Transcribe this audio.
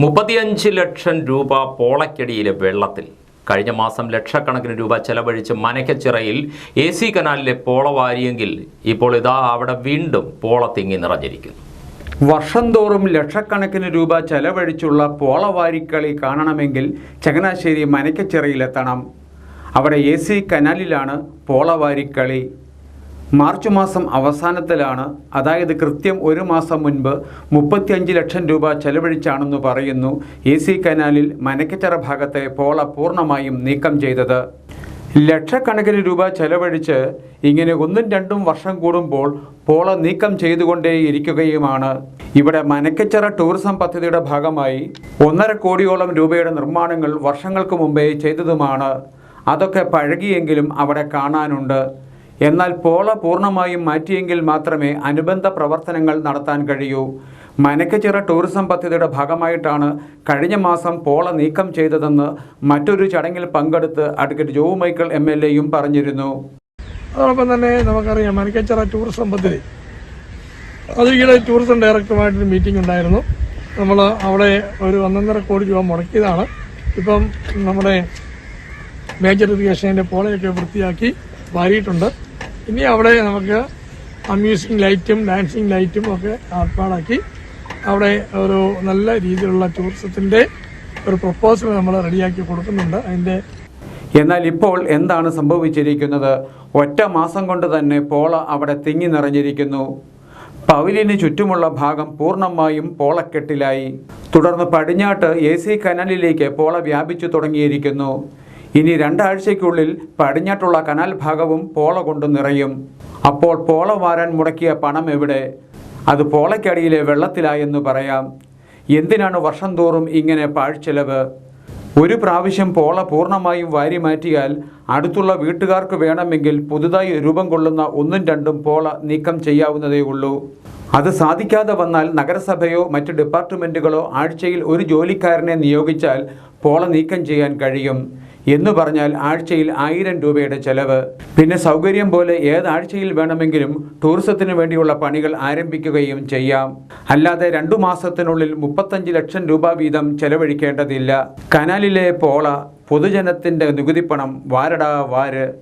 മുപ്പത്തിയഞ്ച് ലക്ഷം രൂപ പോളക്കടിയിലെ വെള്ളത്തിൽ. കഴിഞ്ഞ മാസം ലക്ഷക്കണക്കിന് രൂപ ചെലവഴിച്ച് മനക്കച്ചിറയിൽ എ സി കനാലിലെ പോള വാരിയെങ്കിൽ ഇപ്പോൾ ഇതാ അവിടെ വീണ്ടും പോള തിങ്ങി നിറഞ്ഞിരിക്കുന്നു. വർഷം തോറും ലക്ഷക്കണക്കിന് രൂപ ചെലവഴിച്ചുള്ള പോളവാരിക്കളി കാണണമെങ്കിൽ ചങ്ങനാശ്ശേരി മനക്കച്ചിറയിലെത്തണം അവിടെ എ സി കനാലിലാണ് പോളവാരിക്കളി മാർച്ച് മാസം അവസാനത്തിലാണ് അതായത് കൃത്യം ഒരു മാസം മുൻപ് മുപ്പത്തിയഞ്ച് ലക്ഷം രൂപ ചെലവഴിച്ചാണെന്ന് പറയുന്നു എ സി കനാലിൽ മനക്കച്ചറ ഭാഗത്തെ പോള പൂർണമായും നീക്കം ചെയ്തത്. ലക്ഷക്കണക്കിന് രൂപ ചെലവഴിച്ച് ഇങ്ങനെ ഒന്നും രണ്ടും വർഷം കൂടുമ്പോൾ പോള നീക്കം ചെയ്തുകൊണ്ടേയിരിക്കുകയുമാണ്. ഇവിടെ മനക്കച്ചറ ടൂറിസം പദ്ധതിയുടെ ഭാഗമായി ഒന്നര കോടിയോളം രൂപയുടെ നിർമ്മാണങ്ങൾ വർഷങ്ങൾക്ക് മുമ്പേ ചെയ്തതുമാണ്. അതൊക്കെ പഴകിയെങ്കിലും അവിടെ കാണാനുണ്ട്. എന്നാൽ പോള പൂർണമായും മാറ്റിയെങ്കിൽ മാത്രമേ അനുബന്ധ പ്രവർത്തനങ്ങൾ നടത്താൻ കഴിയൂ. മനക്കച്ചിറ ടൂറിസം പദ്ധതിയുടെ ഭാഗമായിട്ടാണ് കഴിഞ്ഞ മാസം പോള നീക്കം ചെയ്തതെന്ന് മറ്റൊരു ചടങ്ങിൽ പങ്കെടുത്ത് advocate Joe Michael M L എയും പറഞ്ഞിരുന്നു. അതോടൊപ്പം തന്നെ നമുക്കറിയാം മനക്കച്ചിറ ടൂറിസം പദ്ധതി. അത് ഈയിടെ ടൂറിസം ഡയറക്ടറുമായിട്ടൊരു മീറ്റിംഗ് ഉണ്ടായിരുന്നു. നമ്മൾ അവിടെ ഒരു ഒന്നൊന്നര കോടി രൂപ മുടക്കിയതാണ്. ഇപ്പം നമ്മുടെ മേജർ ഇറിഗേഷന്റെ പോളയൊക്കെ വൃത്തിയാക്കി വാരിയിട്ടുണ്ട്. ഇനി അവിടെ നമുക്ക് അമ്യൂസിങ് ലൈറ്റും ഡാൻസിങ് ലൈറ്റും ഒക്കെ ഏർപ്പാടാക്കി അവിടെ ഒരു നല്ല രീതിയിലുള്ള ടൂറിസത്തിന്റെ ഒരു പ്രപ്പോസൽ നമ്മൾ റെഡിയാക്കി കൊടുക്കുന്നുണ്ട്. അതിന്റെ എന്നാൽ ഇപ്പോൾ എന്താണ് സംഭവിച്ചിരിക്കുന്നത്? ഒറ്റ മാസം കൊണ്ട് തന്നെ പോള അവിടെ തിങ്ങി നിറഞ്ഞിരിക്കുന്നു. പവിലിന് ചുറ്റുമുള്ള ഭാഗം പൂർണമായും പോളക്കെട്ടിലായി. തുടർന്ന് പടിഞ്ഞാട്ട് എ സി കനാലിലേക്ക് പോള വ്യാപിച്ചു തുടങ്ങിയിരിക്കുന്നു. ഇനി രണ്ടാഴ്ചയ്ക്കുള്ളിൽ പടിഞ്ഞാട്ടുള്ള കനാൽ ഭാഗവും പോള കൊണ്ട് നിറയും. അപ്പോൾ പോള വാരാൻ മുടക്കിയ പണം എവിടെ? അത് പോളയ്ക്കടിയിലെ വെള്ളത്തിലായെന്ന് പറയാം. എന്തിനാണ് വർഷം തോറും ഇങ്ങനെ പാഴ്ചെലവ്? ഒരു പ്രാവശ്യം പോള പൂർണമായും വാരി മാറ്റിയാൽ അടുത്തുള്ള വീട്ടുകാർക്ക് വേണമെങ്കിൽ പുതുതായി രൂപം കൊള്ളുന്ന ഒന്നും രണ്ടും പോള നീക്കം ചെയ്യാവുന്നതേ ഉള്ളൂ. അത് സാധിക്കാതെ വന്നാൽ നഗരസഭയോ മറ്റ് ഡിപ്പാർട്ട്മെന്റുകളോ ആഴ്ചയിൽ ഒരു ജോലിക്കാരനെ നിയോഗിച്ചാൽ പോള നീക്കം ചെയ്യാൻ കഴിയും. എന്ന് പറഞ്ഞാൽ ആഴ്ചയിൽ ആയിരം രൂപയുടെ ചെലവ്. പിന്നെ സൗകര്യം പോലെ ഏതാഴ്ചയിൽ വേണമെങ്കിലും ടൂറിസത്തിന് വേണ്ടിയുള്ള പണികൾ ആരംഭിക്കുകയും ചെയ്യാം. അല്ലാതെ രണ്ടു മാസത്തിനുള്ളിൽ മുപ്പത്തഞ്ച് ലക്ഷം രൂപ വീതം ചെലവഴിക്കേണ്ടതില്ല. കനാലിലെ പോള പൊതുജനത്തിന്റെ നികുതിപ്പണം വാരടാ വാര്.